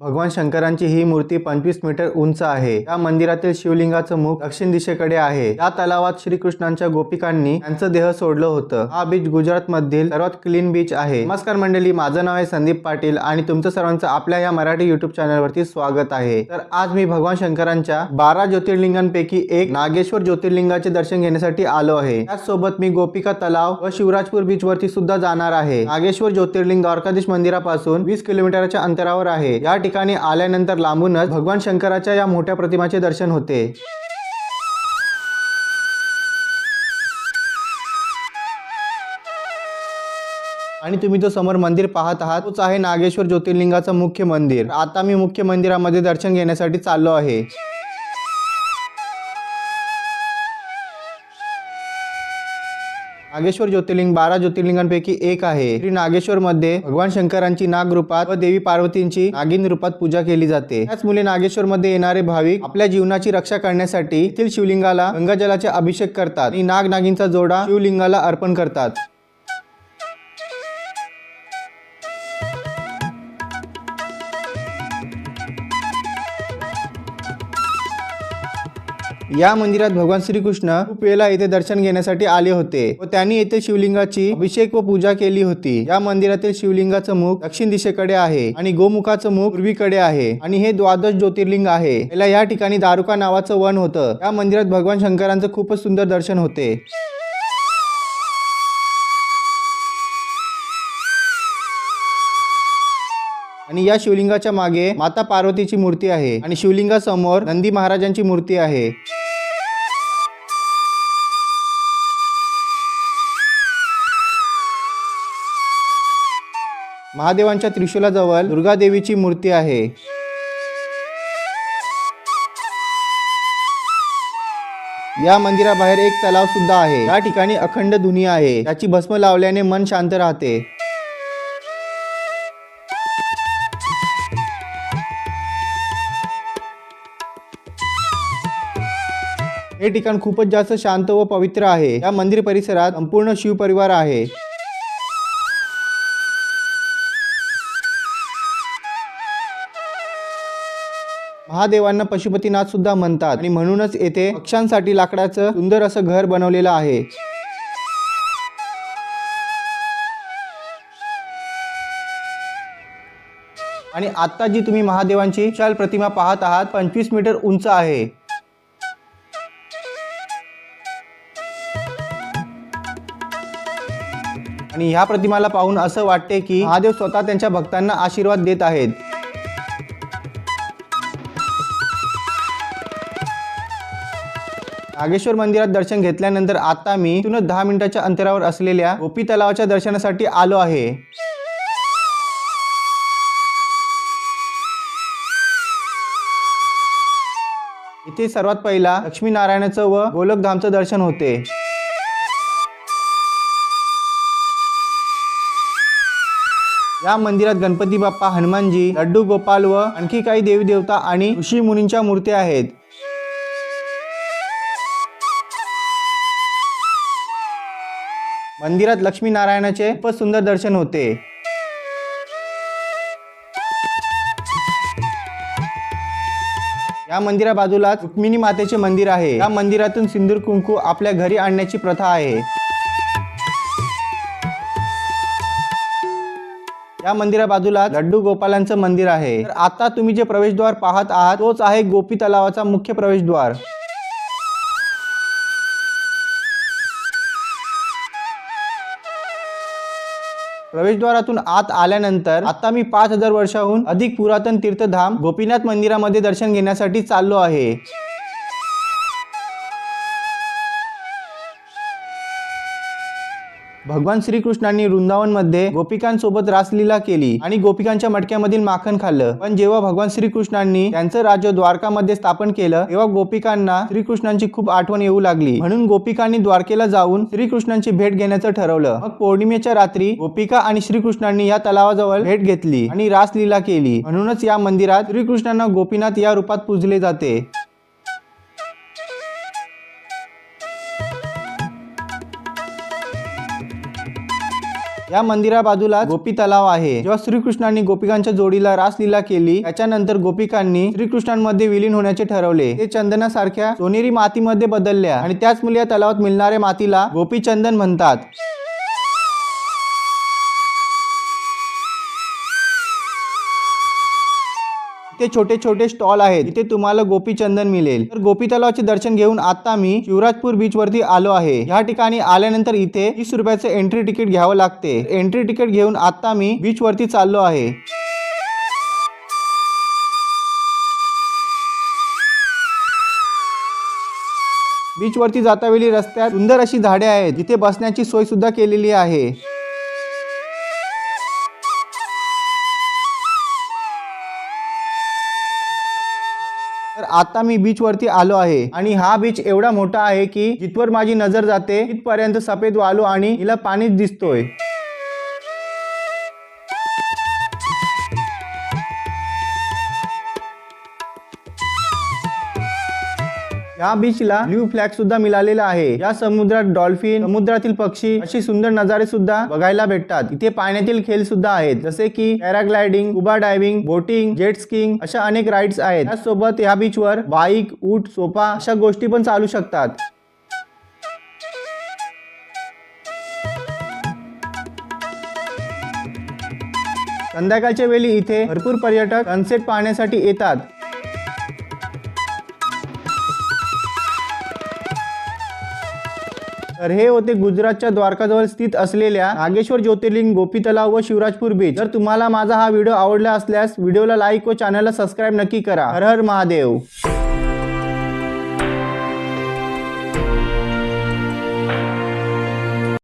भगवान शंकरांची ही मूर्ती पंचवीस मीटर उंच आहे. या मंदिरातील शिवलिंगाचं मुख दक्षिण दिशेकडे आहे. या तलावात श्रीकृष्णांच्या गोपिकांनी त्यांचं देह सोडलं होतं. हा बीच गुजरात मधील सर्वात क्लीन बीच आहे. नमस्कार मंडळी माझं नाव आहे संदीप पाटील आणि तुमचं सर्वांचं आपल्या या मराठी युट्यूब चॅनलवरती स्वागत आहे. तर आज मी भगवान शंकरांच्या बारा ज्योतिर्लिंगांपैकी एक नागेश्वर ज्योतिर्लिंगाचे दर्शन घेण्यासाठी आलो आहे. त्याचसोबत मी गोपिका तलाव व शिवराजपूर बीच वरती सुद्धा जाणार आहे. नागेश्वर ज्योतिर्लिंग द्वारकाधीश मंदिरापासून वीस किलोमीटरच्या अंतरावर आहे. या ठिकाणी आल्यानंतर लांबूनच भगवान शंकराच्या या मोठ्या प्रतिमाचे दर्शन होते. आणि तुम्ही जो समोर मंदिर पाहत आहात तोच आहे नागेश्वर ज्योतिर्लिंगाचं मुख्य मंदिर. आता मी मुख्य मंदिरामध्ये दर्शन घेण्यासाठी चाललो आहे. नागेश्वर ज्योतिर्लिंग बारा ज्योतिर्लिंगांपैकी एक आहे. श्री नागेश्वर मध्ये भगवान शंकरांची नाग रूपात व देवी पार्वतींची नागिन रूपात पूजा केली जाते. त्याचमुळे नागेश्वर मध्ये येणारे भाविक आपल्या जीवनाची रक्षा करण्यासाठी येथील शिवलिंगाला गंगाजलाचा अभिषेक करतात आणि नाग नागिनचा जोडा शिवलिंगाला अर्पण करतात. या मंदिरात भगवान श्रीकृष्ण खूप येथे दर्शन घेण्यासाठी आले होते व त्यांनी येथे शिवलिंगाची अभिषेक व पूजा केली होती. या मंदिरातील शिवलिंगाचं मुख दक्षिण दिशेकडे आहे आणि गोमुखाचं मुख पूर्वीकडे आहे आणि हे द्वादश ज्योतिर्लिंग आहे. याला या ठिकाणी दारुका नावाचं वन होतं. या मंदिरात भगवान शंकरांचं खूपच सुंदर दर्शन होते. आणि या शिवलिंगाच्या मागे माता पार्वतीची मूर्ती आहे आणि शिवलिंगासमोर नंदी महाराजांची मूर्ती आहे. महादेवांच्या त्रिशूलाजवळ दुर्गादेवीची मूर्ती आहे. या मंदिराबाहेर एक तलाव सुद्धा आहे. या ठिकाणी अखंड धुनी आहे. त्याची भस्म लावल्याने मन शांत राहते. हे ठिकाण खूपच जास्त शांत व पवित्र आहे. या मंदिर परिसरात संपूर्ण शिवपरिवार आहे. महादेवांना पशुपतीनाथ सुद्धा म्हणतात. आणि म्हणूनच येथे पक्ष्यांसाठी लाकडाचं सुंदर असं घर बनवलेलं आहे. आणि आता जी तुम्ही महादेवांची विशाल प्रतिमा पाहत आहात पंचवीस मीटर उंच आहे. आणि ह्या प्रतिमाला पाहून असं वाटते की महादेव स्वतः त्यांच्या भक्तांना आशीर्वाद देत आहेत. नागेश्वर मंदिरात दर्शन घेतल्यानंतर आता मी तुनच दहा मिनिटाच्या अंतरावर असलेल्या गोपी तलावाच्या दर्शनासाठी आलो आहे. इथे सर्वात पहिला लक्ष्मीनारायणाचं व गोलकधामचं दर्शन होते. या मंदिरात गणपती बाप्पा हनुमानजी लड्डू गोपाल व आणखी काही देवी देवता आणि ऋषी मुनींच्या मूर्त्या आहेत. मंदिरात लक्ष्मीनारायणाचे खूपच सुंदर दर्शन होते. या मंदिरा बाजूला रुक्मिणी मातेचे मंदिर आहे. या मंदिरातून सिंदूर कुंकू आपल्या घरी आणण्याची प्रथा आहे. या मंदिरा बाजूला लड्डू गोपालांचं मंदिर आहे. तर आता तुम्ही जे प्रवेशद्वार पाहत आहात तोच आहे गोपी तलावाचा मुख्य प्रवेशद्वार. प्रवेशद्वारातून आत आल्यानंतर आता मी पाच हजार वर्षाहून अधिक पुरातन तीर्थधाम गोपीनाथ मंदिरामध्ये दर्शन घेण्यासाठी चाललो आहे. भगवान श्रीकृष्णांनी वृंदावनमध्ये गोपिकांसोबत रासलीला केली आणि गोपिकांच्या मटक्यामधील माखन खाल्लं. पण जेव्हा भगवान श्रीकृष्णांनी त्यांचं राज्य द्वारकामध्ये स्थापन केलं तेव्हा गोपिकांना श्रीकृष्णांची खूप आठवण येऊ लागली. म्हणून गोपिकांनी द्वारकेला जाऊन श्रीकृष्णांची भेट घेण्याचं ठरवलं. मग पौर्णिमेच्या रात्री गोपिका आणि श्रीकृष्णांनी या तलावाजवळ भेट घेतली आणि रासलीला केली. म्हणूनच या मंदिरात श्रीकृष्णांना गोपीनाथ या रूपात पूजले जाते. या मंदिरा बाजूला गोपी तलाव आहे. जेव्हा श्रीकृष्णांनी गोपिकांच्या जोडीला रासलीला केली त्याच्यानंतर गोपिकांनी श्रीकृष्णांमध्ये विलीन होण्याचे ठरवले. ते चंदनासारख्या सोनेरी मातीमध्ये बदलल्या आणि त्याच मुले या तलावात मिळणाऱ्या मातीला गोपी चंदन म्हणतात. इथे छोटे छोटे स्टॉल आहेत. इथे तुम्हाला गोपी चंदन मिळेल. तर गोपी तलावाचे दर्शन घेऊन आता मी शिवराजपूर बीच वरती आलो आहे. या ठिकाणी आल्यानंतर इथे तीस रुपयाचे एंट्री तिकीट घ्यावं लागते. एंट्री तिकीट घेऊन आता मी बीच वरती चाललो आहे. बीच वरती जातावेळी रस्त्यात सुंदर अशी झाडे आहेत. जिथे बसण्याची सोय सुद्धा केलेली आहे. आता मी बीच वरती आलो आहे. आणि हा बीच एवढा मोठा आहे की जिथवर माझी नजर जाते तिथपर्यंत सफेद वालू आणि हिला पाणीच दिसतोय. या बीचला ब्ल्यू फ्लॅग सुद्धा मिळालेला आहे. या समुद्रात डॉल्फिन समुद्रातील पक्षी अशी सुंदर नजारे सुद्धा बघायला भेटतात. इथे पाण्यातील खेळ सुद्धा आहेत. जसे की पॅराग्लायडिंग उबा डायव्हिंग बोटिंग जेट स्किंग अशा अनेक राईड्स आहेत. त्यासोबत या बीचवर बाईक ऊट सोफा अशा गोष्टी पण चालू शकतात. संध्याकाळच्या वेळी इथे भरपूर पर्यटक सनसेट पाहण्यासाठी येतात. तर हे होते गुजरातच्या द्वारकाजवळ स्थित असलेल्या नागेश्वर ज्योतिर्लिंग गोपी तलाव व शिवराजपूर बीच जर तुम्हाला माझा हा व्हिडिओ आवडला असल्यास व्हिडिओला लाईक व चॅनलला सबस्क्राईब नक्की करा. हर हर महादेव.